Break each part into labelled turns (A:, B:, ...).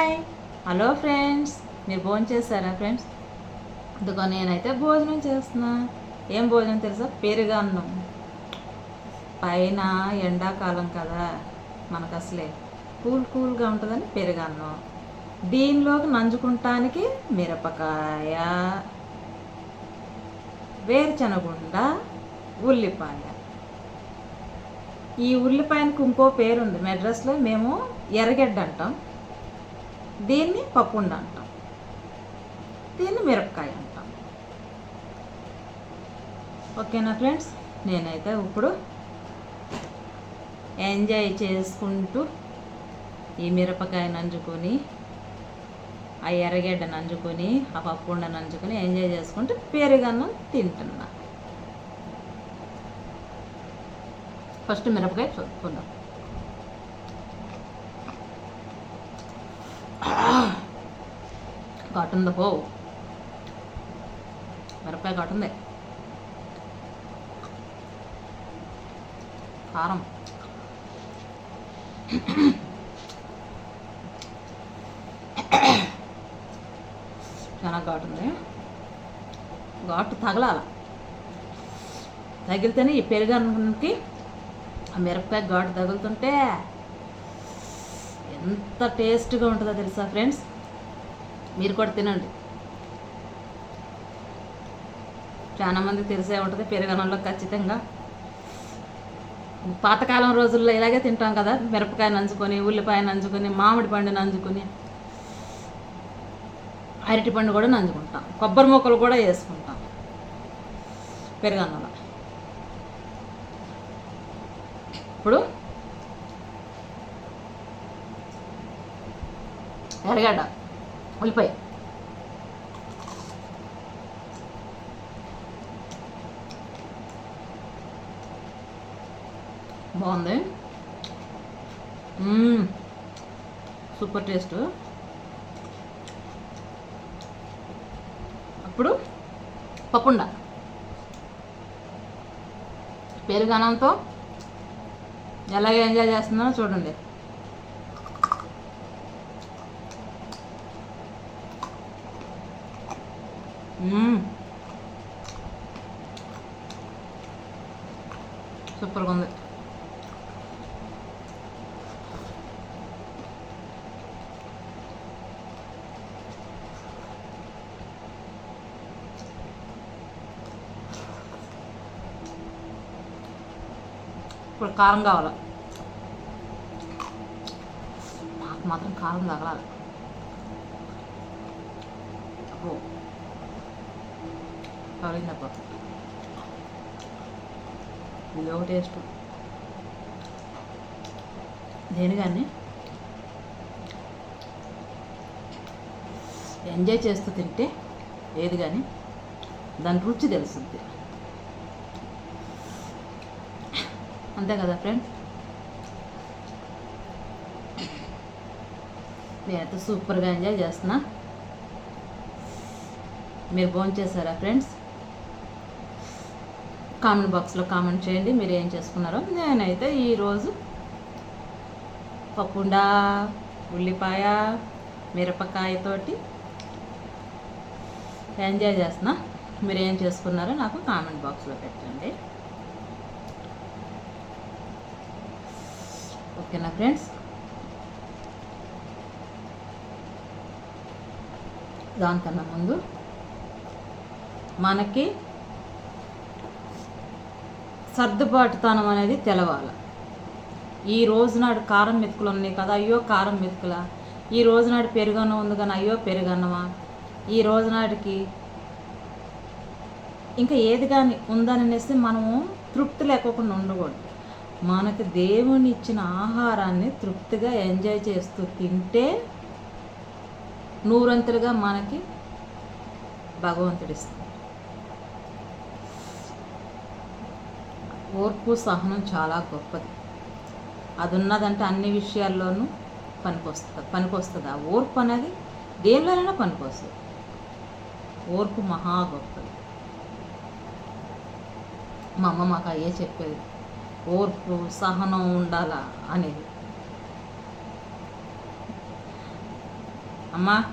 A: Hi. Hello friends మీరు భోజనం చేశారా ఫ్రెండ్స్? అందుకో నేనైతే భోజనం చేస్తున్నా. ఏం భోజనం తెలుసా? పెరుగు అన్నం. పైన ఎండాకాలం కదా మనకు అసలే కూల్ కూల్గా ఉంటుందని పెరుగు అన్నం. దీనిలోకి నంజుకుంటానికి మిరపకాయ వేరుశనగుండ ఉల్లిపాయ. ఈ ఉల్లిపాయనికి ఇంకో పేరు ఉంది మెడ్రస్లో మేము ఎర్రగడ్డ అంటాం. దీన్ని? పప్పుండ అంటాం. దీన్ని? మిరపకాయ అంటాం. ఓకేనా ఫ్రెండ్స్? నేనైతే ఇప్పుడు ఎంజాయ్ చేసుకుంటూ ఈ మిరపకాయ నంజుకొని ఆ ఎర్రగడ్డ నంజుకొని ఆ పప్పుండ నంజుకొని ఎంజాయ్ చేసుకుంటూ పెరుగన్నం తింటున్నా. ఫస్ట్ మిరపకాయ చూసుకుందాం ఘాటుంది పో. మిరపకాయ ఘాటుంది కారం. చాలా ఘాటుంది. ఘాటు తగలాల. తగిలితేనే ఈ పెరుగన్నంకి ఆ మిరపకాయ ఘాటు తగులుతుంటే ఎంత టేస్ట్గా ఉంటుందో తెలుసా ఫ్రెండ్స్? మీరు కూడా తినండి. చాలామంది తెలిసే ఉంటుంది పెరుగన్నంలో ఖచ్చితంగా. పాతకాలం రోజుల్లో ఇలాగే తింటాం కదా మిరపకాయ నంచుకొని ఉల్లిపాయ నంచుకొని మామిడి పండు నంచుకొని అరటి పండు కూడా నంచుకుంటాం. కొబ్బరి ముక్కలు కూడా వేసుకుంటాం పెరుగన్నంలో. ఇప్పుడు ఎరగడ్డ ఉల్లిపాయ బాగుంది. Super taste. అప్పుడు పప్పుండ. పెరుగనంతో ఎలాగ ఎంజాయ్ చేస్తున్నారో చూడండి. సూపర్గా ఉంది ఇప్పుడు కారం కావాలి నాకు మాత్రం కారం తగలాలి తగిలిందబ్బా ఇది ఒక టేస్ట్ నేను కానీ ఎంజాయ్ చేస్తూ తింటే ఏది కానీ దాని రుచి తెలుస్తుంది. అంతే కదా ఫ్రెండ్స్? నేనైతే సూపర్గా ఎంజాయ్ చేస్తున్నా. మీరు భోజనం చేశారా ఫ్రెండ్స్? కామెంట్ బాక్స్లో కామెంట్ చేయండి మీరు ఏం చేసుకున్నారో. నేనైతే ఈరోజు పప్పుండా ఉల్లిపాయ మిరపకాయతోటి ఎంజాయ్ చేస్తున్నా. మీరు ఏం చేసుకున్నారో నాకు కామెంట్ బాక్స్లో పెట్టండి. ఓకేనా ఫ్రెండ్స్? దానికన్నా ముందు మనకి సర్దుబాటుతనం అనేది తెలవాలి. ఈ రోజు నాడు కారం మెతుకులు ఉన్నాయి కదా అయ్యో కారం మెతుకులా? ఈ రోజునాడు పెరుగన్నం ఉంది కానీ అయ్యో పెరుగన్నమా? ఈ రోజు నాటికి ఇంకా ఏది కానీ ఉందని అనేసి మనము తృప్తి లేకోకుండా ఉండకూడదు. మనకి దేవుని ఇచ్చిన ఆహారాన్ని తృప్తిగా ఎంజాయ్ చేస్తూ తింటే నూరంతులుగా మనకి భగవంతుడిస్తాడు. ఓర్పు సహనం చాలా గొప్పది. అది ఉన్నదంటే అన్ని విషయాల్లోనూ పనికొస్తుంది పనికొస్తుంది. ఆ ఓర్పు అనేది దేనిలోనైనా పనికొస్తుంది? ఓర్పు మహా గొప్పది. మా అమ్మ మాకు అయ్యే చెప్పేది ఓర్పు సహనం ఉండాలా అనేది. అమ్మా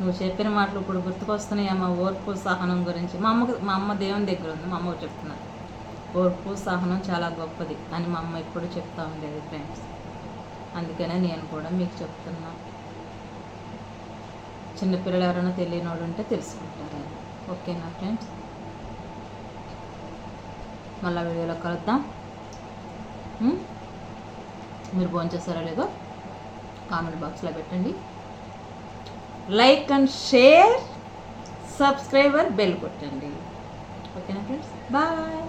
A: నువ్వు చెప్పిన మాటలు ఇప్పుడు గుర్తుకొస్తున్నాయి అమ్మ ఓర్పు సహనం గురించి. మా అమ్మకి మా అమ్మ దేవుని దగ్గర ఉంది మా అమ్మ చెప్తున్నారు ఓర్పు సహనం చాలా గొప్పది అని మా అమ్మ ఎప్పుడు చెప్తా ఉండేది ఫ్రెండ్స్ అందుకనే నేను కూడా మీకు చెప్తున్నా. చిన్నపిల్లలు ఎవరైనా తెలియనోడు ఉంటే తెలుసుకుంటారు ఓకేనా ఫ్రెండ్స్ మళ్ళీ వీడియోలో కలుద్దాం. మీరు భోంచేస్తారా లేదో కామెంట్ బాక్స్లో పెట్టండి. Like and share subscriber bell కొట్టండి. ఓకేనా ఫ్రెండ్స్ బాయ్.